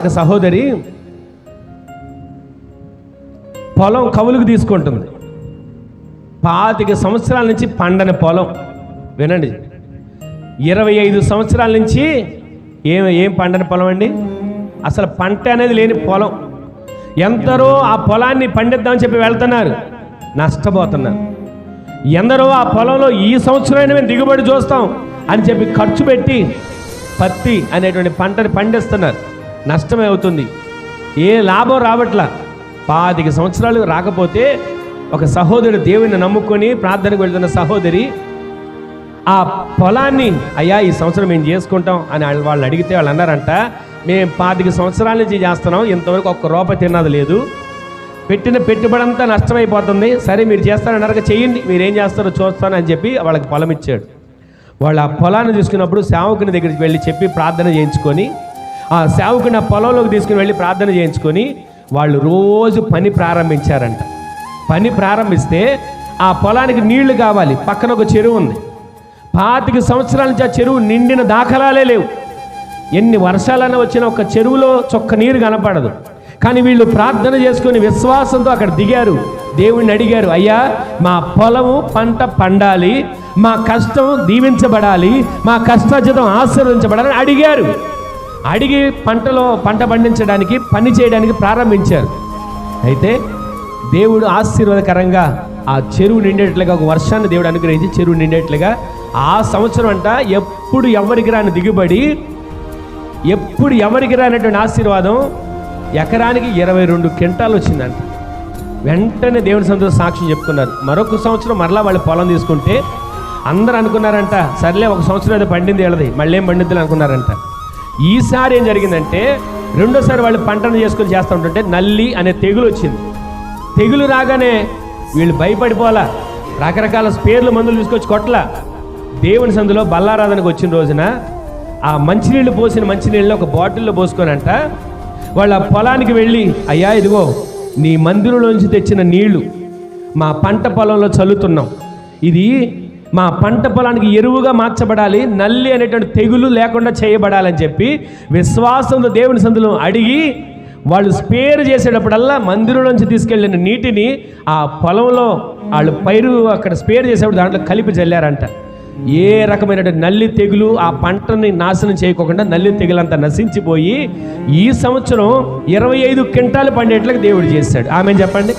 ఒక సహోదరి పొలం కవులుకు తీసుకుంటుంది. పాతిక సంవత్సరాల నుంచి పండని పొలం. వినండి. ఇరవై ఐదు సంవత్సరాల నుంచి ఏం ఏం పండని పొలం అండి? అసలు పంట అనేది లేని పొలం. ఎందరో ఆ పొలాన్ని పండిద్దామని చెప్పి వెళ్తున్నారు. నష్టపోతున్నారు. ఎందరో ఆ పొలంలో ఈ సంవత్సరమైన మేము దిగుబడి చూస్తాం అని చెప్పి ఖర్చు పెట్టి పత్తి అనేటువంటి పంటని పండిస్తున్నారు. నష్టమే అవుతుంది ఏ లాభం రావట్లా? పాతిక సంవత్సరాలు రాకపోతే ఒక సహోదరుడు దేవుని నమ్ముకొని ప్రార్థనకు వెళ్తున్న సహోదరి ఆ పొలాన్ని అయ్యా ఈ సంవత్సరం మేము చేసుకుంటాం అని వాళ్ళు- వాళ్ళు అడిగితే వాళ్ళు అన్నారంట మేము పాతిక సంవత్సరాల నుంచి చేస్తున్నాం ఇంతవరకు ఒక్క రూపాయి తిన్నది లేదు. పెట్టిన పెట్టుబడి అంతా నష్టమైపోతుంది. సరే మీరు చేస్తారన్నారు చేయండి. మీరేం చేస్తారో చూస్తాను అని చెప్పి వాళ్ళకి పొలం ఇచ్చాడు. వాళ్ళు ఆ పొలాన్ని తీసుకున్నప్పుడు సేవకుని దగ్గరికి వెళ్ళి చెప్పి ప్రార్థన చేయించుకొని ఆ సేవకుని ఆ పొలంలోకి తీసుకుని వెళ్ళి ప్రార్థన చేయించుకొని వాళ్ళు రోజు పని ప్రారంభించారంట. పని ప్రారంభిస్తే ఆ పొలానికి నీళ్ళు కావాలి. పక్కన ఒక చెరువు ఉంది. పాతిక సంవత్సరాల నుంచి ఆ చెరువు నిండిన దాఖలాలే లేవు. ఎన్ని వర్షాలైనా వచ్చిన ఒక చెరువులో చొక్క నీరు కనపడదు. కానీ వీళ్ళు ప్రార్థన చేసుకుని విశ్వాసంతో అక్కడ దిగారు. దేవుణ్ణి అడిగారు అయ్యా మా పొలము పంట పండాలి మా కష్టం దీవించబడాలి మా కష్టజితం ఆశీర్వదించబడాలని అడిగారు. అడిగి పంటలో పంట పండించడానికి పని చేయడానికి ప్రారంభించారు. అయితే దేవుడు ఆశీర్వాదకరంగా ఆ చెరువు నిండేట్లుగా ఒక వర్షాన్ని దేవుడు అనుగ్రహించి చెరువు నిండేట్లుగా ఆ సంవత్సరం అంట ఎప్పుడు ఎవరికి రాని దిగుబడి ఎప్పుడు ఎవరికి రానటువంటి ఆశీర్వాదం ఎకరానికి ఇరవై రెండు క్వింటాలు వచ్చిందంట. వెంటనే దేవుని సంతోష సాక్ష్యం చెప్పుకున్నారు మరొక సంవత్సరం మరలా వాళ్ళు పొలం తీసుకుంటే అందరూ అనుకున్నారంట సర్లే ఒక సంవత్సరం ఏదో పండింది వెళ్ళది మళ్ళీ ఏం పండిద్దులు అనుకున్నారంట. ఈసారి ఏం జరిగిందంటే రెండోసారి వాళ్ళు పంటను చేసుకొని చేస్తూ ఉంటుంటే నల్లి అనే తెగులు వచ్చింది. తెగులు రాగానే వీళ్ళు భయపడిపోలా రకరకాల స్పేర్లు మందులు తీసుకొచ్చి కొట్ల దేవుని సందులో బల్లారాధనకు వచ్చిన రోజున ఆ మంచినీళ్ళు పోసిన మంచినీళ్ళని ఒక బాటిల్లో పోసుకొనంట వాళ్ళ పొలానికి వెళ్ళి అయ్యా ఇదిగో నీ మందిరంలోంచి తెచ్చిన నీళ్ళు మా పంట పొలంలో చల్లుతున్నాం. ఇది మా పంట పొలానికి ఎరువుగా మార్చబడాలి నల్లి అనేటువంటి తెగులు లేకుండా చేయబడాలని చెప్పి విశ్వాసంతో దేవుని సందులో అడిగి వాళ్ళు స్పేర్ చేసేటప్పుడల్లా మందిరం నుంచి తీసుకెళ్ళిన నీటిని ఆ పొలంలో వాళ్ళు పైరు అక్కడ స్పేర్ చేసేటప్పుడు దాంట్లో కలిపి చల్లారంట ఏ రకమైన నల్లి తెగులు ఆ పంటని నాశనం చేయకోకుండా నల్లి తెగులంతా నశించిపోయి ఈ సంవత్సరం ఇరవై ఐదు క్వింటాలు పండేట్లకు దేవుడు చేశాడు. ఆమె చెప్పండి?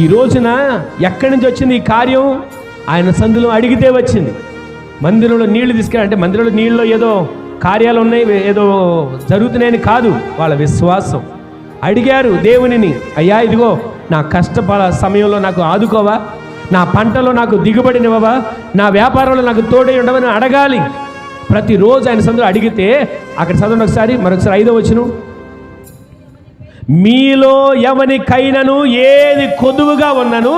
ఈ రోజున ఎక్కడి నుంచి వచ్చింది ఈ కార్యం? ఆయన సందులో అడిగితే వచ్చింది. మందిరంలో నీళ్ళు తీసుకెళ్ళి అంటే మందిరంలో నీళ్ళలో ఏదో కార్యాలు ఉన్నాయి ఏదో జరుగుతున్నాయని కాదు వాళ్ళ విశ్వాసం. అడిగారు దేవునిని అయ్యా ఇదిగో నా కష్టపడ సమయంలో నాకు ఆదుకోవా? నా పంటలో నాకు దిగుబడినివ్వవా? నా వ్యాపారంలో నాకు తోడై ఉండవని అడగాలి. ప్రతిరోజు ఆయన సందులో అడిగితే అక్కడ చదవండి ఒకసారి మరొకసారి ఐదో వచ్చును మీలో ఎవనికైనను ఏది కొదువుగా ఉన్నను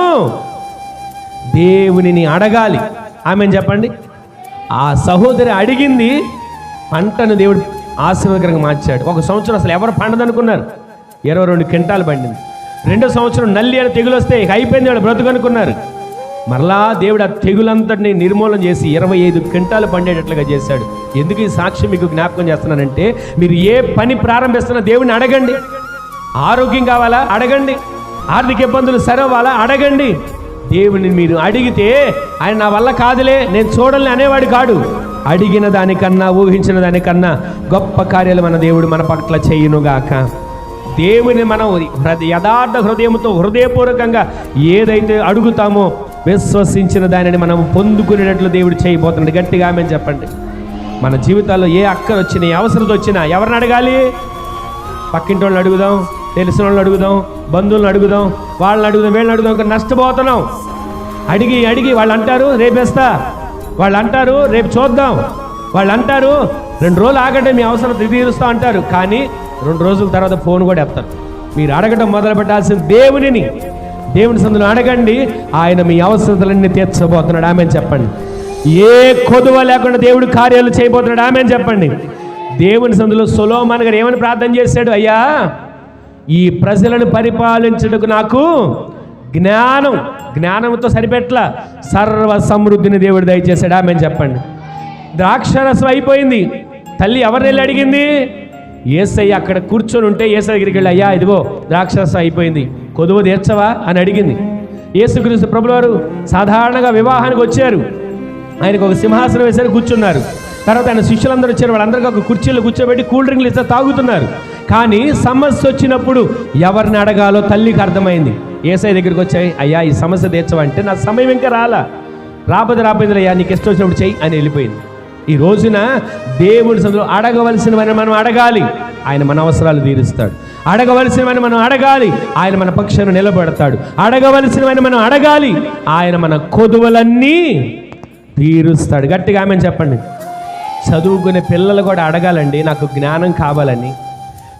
దేవునిని అడగాలి. ఆమె చెప్పండి? ఆ సహోదరి అడిగింది పంటను దేవుడు ఆశీర్వదకరంగా మార్చాడు. ఒక సంవత్సరం అసలు ఎవరు పండదనుకున్నారు? ఇరవై రెండు క్వింటాలు పండింది. రెండో సంవత్సరం నల్లి అని తెగులు వస్తే అయిపోయింది వాడు బ్రతుకనుకున్నారు. మరలా దేవుడు ఆ తెగులంతటిని నిర్మూలన చేసి ఇరవై ఐదు క్వింటాలు పండేటట్లుగా చేశాడు. ఎందుకు ఈ సాక్ష్యం మీకు జ్ఞాపకం చేస్తున్నానంటే మీరు ఏ పని ప్రారంభిస్తున్నా దేవుడిని అడగండి. ఆరోగ్యం కావాలా? అడగండి. ఆర్థిక ఇబ్బందులు సరవ్వాలా? అడగండి. దేవుని మీరు అడిగితే ఆయన నా వల్ల కాదులే నేను చూడలే అనేవాడు కాడు. అడిగిన దానికన్నా ఊహించిన దానికన్నా గొప్ప కార్యాలు మన దేవుడు మన పట్ల చేయునుగాక. దేవుని మనం హృదయ యథార్థ హృదయంతో హృదయపూర్వకంగా ఏదైతే అడుగుతామో విశ్వసించిన దానిని మనం పొందుకునేటట్లు దేవుడు చేయబోతున్నాడు. గట్టిగా ఆమె చెప్పండి. మన జీవితాల్లో ఏ అక్కర వచ్చినా అవసరత వచ్చినా ఎవరిని అడగాలి? పక్కింటి వాళ్ళని అడుగుదాం. తెలిసిన వాళ్ళని అడుగుదాం బంధువులను అడుగుదాం వాళ్ళని అడుగుదాం వీళ్ళని అడుగుదాం నష్టపోతున్నాం. అడిగి అడిగి వాళ్ళు అంటారు రేపేస్తా వాళ్ళు అంటారు రేపు చూద్దాం. వాళ్ళు అంటారు రెండు రోజులు ఆగండి మీ అవసరం తీరుస్తా అంటారు. కానీ రెండు రోజుల తర్వాత ఫోన్ కూడా ఎత్తారు. మీరు అడగటం మొదలు పెట్టాల్సిన దేవునిని. దేవుని సందులో అడగండి ఆయన మీ అవసరతలన్నీ తీర్చబోతున్నాడు. ఆమె చెప్పండి. ఏ కొదువ లేకుండా దేవుడు కార్యాలు చేయబోతున్నాడు. ఆమె చెప్పండి. దేవుని సందులో సులోమాన్ గారు ఏమని ప్రార్థన చేశాడు? అయ్యా ఈ ప్రజలను పరిపాలించుటకు నాకు జ్ఞానం జ్ఞానంతో సరిపెట్ల సర్వ సమృద్ధిని దేవుడు దయచేశాడు. ఆమె చెప్పండి. ద్రాక్షరసం అయిపోయింది. తల్లి ఎవరిని వెళ్ళి అడిగింది? ఏసయ్య అక్కడ కూర్చొని ఉంటే ఏస దగ్గరికి వెళ్ళి అయ్యా ఇదిగో ద్రాక్షరసం అయిపోయింది. కొదువు తీర్చవా? అని అడిగింది. యేసుక్రీస్తు ప్రభులవారు సాధారణంగా వివాహానికి వచ్చారు. ఆయనకు ఒక సింహాసనం వేశారు కూర్చున్నారు. తర్వాత ఆయన శిష్యులందరూ వచ్చారు. వాళ్ళందరికీ ఒక కుర్చీలో కూర్చోబెట్టి కూల్ డ్రింక్లు ఇస్తే తాగుతున్నారు. కానీ సమస్య వచ్చినప్పుడు ఎవరిని అడగాలో తల్లికి అర్థమైంది. ఏసఐ దగ్గరికి వచ్చాయి అయ్యా ఈ సమస్య తీర్చవంటే నా సమయం ఇంకా రాలా. రాబోదు రాబోదు అయ్యా నీకు ఇష్టం వచ్చినప్పుడు చెయ్యి అని వెళ్ళిపోయింది. ఈ రోజున దేవుడి సందులో అడగవలసినవని మనం అడగాలి. ఆయన మన అవసరాలు తీరుస్తాడు. అడగవలసినవని మనం అడగాలి. ఆయన మన పక్షాన్ని నిలబెడతాడు. అడగవలసినవని మనం అడగాలి. ఆయన మన కొదువలన్నీ తీరుస్తాడు. గట్టిగా ఆమె చెప్పండి. చదువుకునే పిల్లలు కూడా అడగాలండి నాకు జ్ఞానం కావాలని.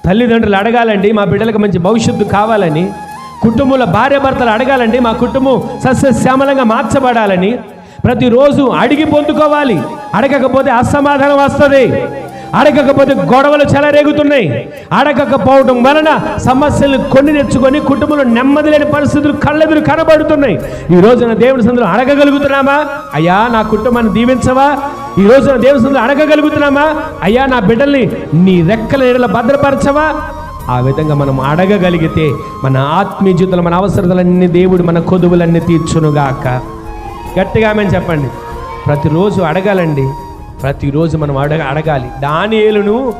తల్లిదండ్రులు అడగాలండి మా బిడ్డలకు మంచి భవిష్యత్తు కావాలని కుటుంబంలో భార్య భర్తలు అడగాలండి మా కుటుంబం సస్యశ్యామలంగా మార్చబడాలని ప్రతిరోజు అడిగి పొందుకోవాలి. అడగకపోతే అసమాధానం వస్తుంది. అడగకపోతే గొడవలు చెలరేగుతున్నాయి. అడగకపోవడం వలన సమస్యలు కొన్ని తెచ్చుకొని కుటుంబంలో నెమ్మది లేని పరిస్థితులు కళ్ళెదురు కనబడుతున్నాయి. ఈ రోజున దేవుని సందులో అడగగలుగుతున్నామా? అయ్యా నా కుటుంబాన్ని దీవించవా? ఈ రోజున దేవుని అడగగలుగుతున్నామా? అయ్యా నా బిడ్డల్ని నీ రెక్కల నీడల భద్రపరచవా? ఆ విధంగా మనం అడగగలిగితే మన ఆత్మీయ జీవితంలో మన అవసరతలన్నీ దేవుడు మన కొదువులన్నీ తీర్చునుగాక. గట్టిగా ఆమె చెప్పండి. ప్రతిరోజు అడగాలండి. ప్రతిరోజు మనం అడగ అడగాలి. దానియేలును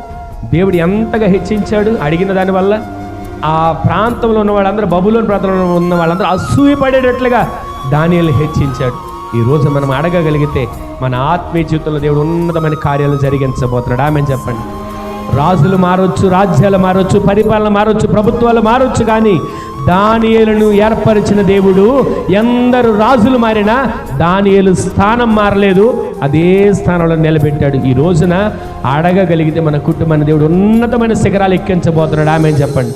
దేవుడు ఎంతగా హెచ్చించాడు అడిగిన దానివల్ల ఆ ప్రాంతంలో ఉన్న వాళ్ళందరూ బబులోని ప్రాంతంలో ఉన్న వాళ్ళందరూ అసూయపడేటట్లుగా దానియేలు హెచ్చించాడు. ఈ రోజు మనం అడగగలిగితే మన ఆత్మీయ జీవితంలో దేవుడు ఉన్నతమైన కార్యాలు జరిగించబోతున్నాడు. ఆమె చెప్పండి. రాజులు మారొచ్చు రాజ్యాలు మారొచ్చు పరిపాలన మారొచ్చు ప్రభుత్వాలు మారొచ్చు కానీ దానియేలను ఏర్పరిచిన దేవుడు ఎందరు రాజులు మారినా దానియేలు స్థానం మారలేదు అదే స్థానంలో నిలబెట్టాడు. ఈ రోజున అడగగలిగితే మన కుటుంబాన్ని దేవుడు ఉన్నతమైన శిఖరాలు ఎక్కించబోతున్నాడు. ఆమె చెప్పండి.